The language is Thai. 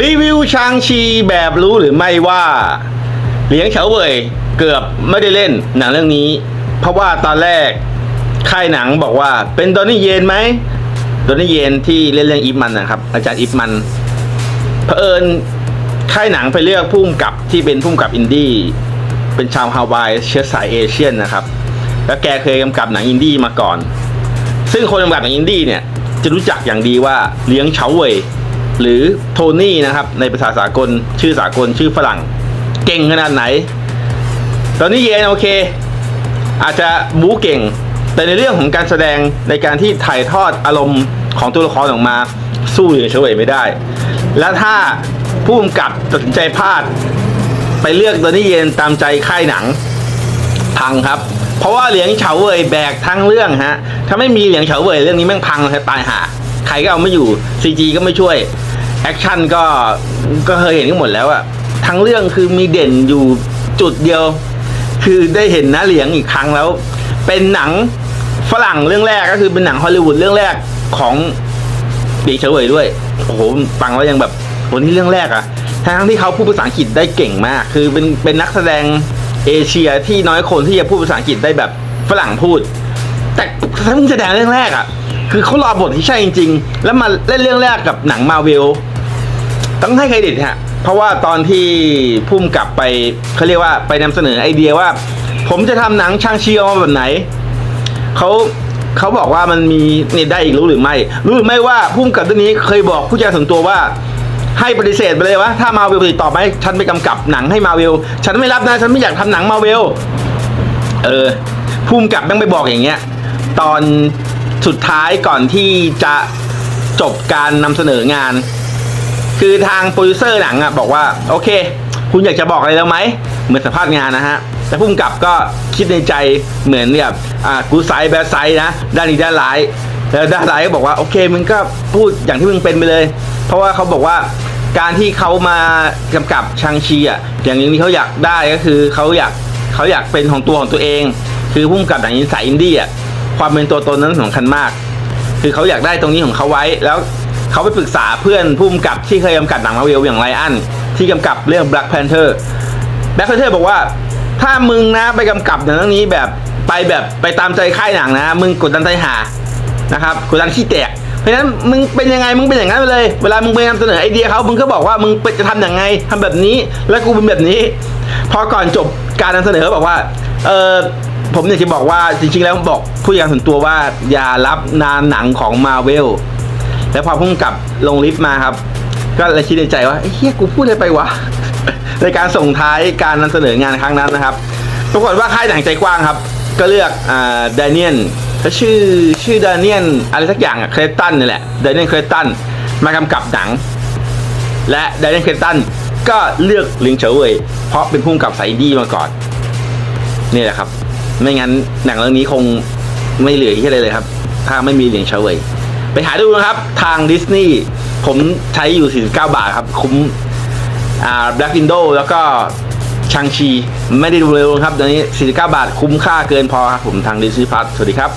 รีวิวชางชีแบบรู้หรือไม่ว่าเหลียงเฉาเว่ยเกือบไม่ได้เล่นหนังเรื่องนี้ เพราะว่าตอนแรกค่ายหนังบอกว่าเป็นดอนนี่เยนไหมดอนนี่เยนที่เล่นเรื่องอิฟมันนะครับ อาจารย์อิฟมันเผอิญค่ายหนังไปเลือกพุ่มกับที่เป็นพุ่มกับอินดี้เป็นชาวฮาวายเชื้อสายเอเชียนนะครับ แล้วแกเคยกำกับหนังอินดี้มาก่อน ซึ่งคนกำกับหนังอินดี้เนี่ยจะรู้จักอย่างดีว่าเลี้ยงเฉาเว่ย หรือโทนี่นะครับ ในภาษาสากล ชื่อสากลชื่อฝรั่ง เก่งขนาดไหน ตอนนี้เยนโอเค อาจจะบู๊เก่ง แต่ในเรื่องของการแสดงในการที่ถ่ายทอดอารมณ์ของตัวละครออกมา สู้เหลียงเฉวยไม่ได้ และถ้าผู้กำกับตัดสินใจพลาด ไปเลือกตอนนี้เยนตามใจค่ายหนังพังครับ เพราะว่าเหลียงเฉาเว่ยแบกทั้งเรื่องฮะ ถ้าไม่มีเหลียงเฉาเว่ยเรื่องนี้แม่งพังเลยตายหาใครก็เอาไม่อยู่ CG ก็ไม่ช่วย แอคชั่นก็ก็เคยเห็นกันหมดแล้วอะทั้งเรื่องคือมีเด่นอยู่จุดเดียว คือได้เห็นน้าเหลียงอีกครั้งแล้ว เป็นหนังฝรั่งเรื่องแรกก็คือเป็นหนังฮอลลีวูดเรื่องแรกของเหลีเฉวยด้วยโอ้โหฟังแล้วยังแบบโหนี่เรื่องแรกอะทั้งที่เขาพูดภาษาอังกฤษได้เก่งมาก คือเป็นเป็นนักแสดงเอเชียที่น้อยคนที่จะพูดภาษาอังกฤษได้แบบฝรั่งพูด แต่ถ้งแสดงเรื่องแรกอะ คือเขารอบทที่ใช่จริง ๆ แล้วมาเล่นเรื่องแรกกับหนังมาเวลต้องให้เครดิตฮะ เพราะว่าตอนที่พุ่มกลับไปเขาเรียกว่าไปนำเสนอไอเดียว่า ผมจะทำหนังช่างชีออกมาแบบไหนเขาเขาบอกว่ามันมีนี่ได้อีกรู้หรือไม่ รู้หรือไม่ว่าพุ่มกับเรื่องนี้เคยบอกผู้จัดส่วนตัวว่าให้ปฏิเสธไปเลยว่าถ้ามาเวลติดต่อมาฉันไปกำกับหนังให้มาเวลฉันไม่รับนะฉันไม่อยากทำหนังมาเวลเออพุ่มกับแม่งไปบอกอย่างเงี้ย ตอน สุดท้ายก่อนที่จะจบการนำเสนองาน คือทางโปรดิวเซอร์หนังอะบอกว่า โอเค คุณอยากจะบอกอะไรแล้วไหม เหมือนสัมภาษณ์งานนะฮะ แต่พุ่มกับก็คิดในใจเหมือนแบบอ่ากูไซแบดไซด์นะ ด้านดีด้านร้าย แล้วด้านร้ายก็บอกว่า โอเคมึงก็พูดอย่างที่มึงเป็นไปเลย เพราะว่าเขาบอกว่าการที่เขามากำกับชางชีอะอย่างนึงที่เขาอยากได้ก็คือเขาอยากเขาอยากเป็นของตัวของตัวเอง คือพุ่มกับหนังสายอินดี้อะ ความเป็นตัวตนนั้นสำคัญมาก คือเขาอยากได้ตรงนี้ของเขาไว้ แล้วเขาไปปรึกษาเพื่อนผู้กำกับที่เคยกำกับหนังมาเวลอย่างไรอันที่กำกับเรื่อง Black Panther Black Panther บอกว่า ถ้ามึงนะไปกำกับหนังเรื่องนี้แบบไปแบบไปตามใจค่ายหนังนะ มึงกดดันใจหานะครับกดดันขี้แตกเพราะฉะนั้นมึงเป็นยังไงมึงเป็นอย่างนั้นไปเลย เวลามึงไปนำเสนอไอเดียเขามึงก็บอกว่ามึงจะทำอย่างไงทำแบบนี้ แล้วกูเป็นแบบนี้ พอก่อนจบการนำเสนอเขาบอกว่า เออ ผมอยากจะบอกว่าจริงๆแล้วบอกผู้จัดการส่วนตัวว่าอย่ารับนานหนังของมาเวลแล้วพอพุ่งกลับลงลิฟต์มาครับ ก็เลยคิดในใจว่าเฮียกูพูดอะไรไปวะในการส่งท้ายการนำเสนองานครั้งนั้นนะครับปรากฏว่าค่ายหนังใจกว้างครับ ก็เลือกอ่าดเนียนเขาชื่อชื่อดเนียนอะไรสักอย่างอะเครตันนี่แหละดเนียนเครตันมากำกับหนัง และดเนียนเครตันก็เลือกลิงเฉวยเพราะเป็นพุ่งกับสายดีมาก่อน นี่แหละครับ ไม่งั้นหนังเรื่องนี้คงไม่เหลือที่อะไรเลยครับ ถ้าไม่มีเหลียงเฉาเว่ยไปหาดูนะครับ ทางดิสนีย์ผมใช้อยู่ 49 บาทครับ คุ้มอ่าแบล็กอินโดแล้วก็ชังชี ไม่ได้ดูเร็วครับตอนนี้ 49 บาทคุ้มค่าเกินพอครับผมทางดิสนีย์พัทสวัสดีครับ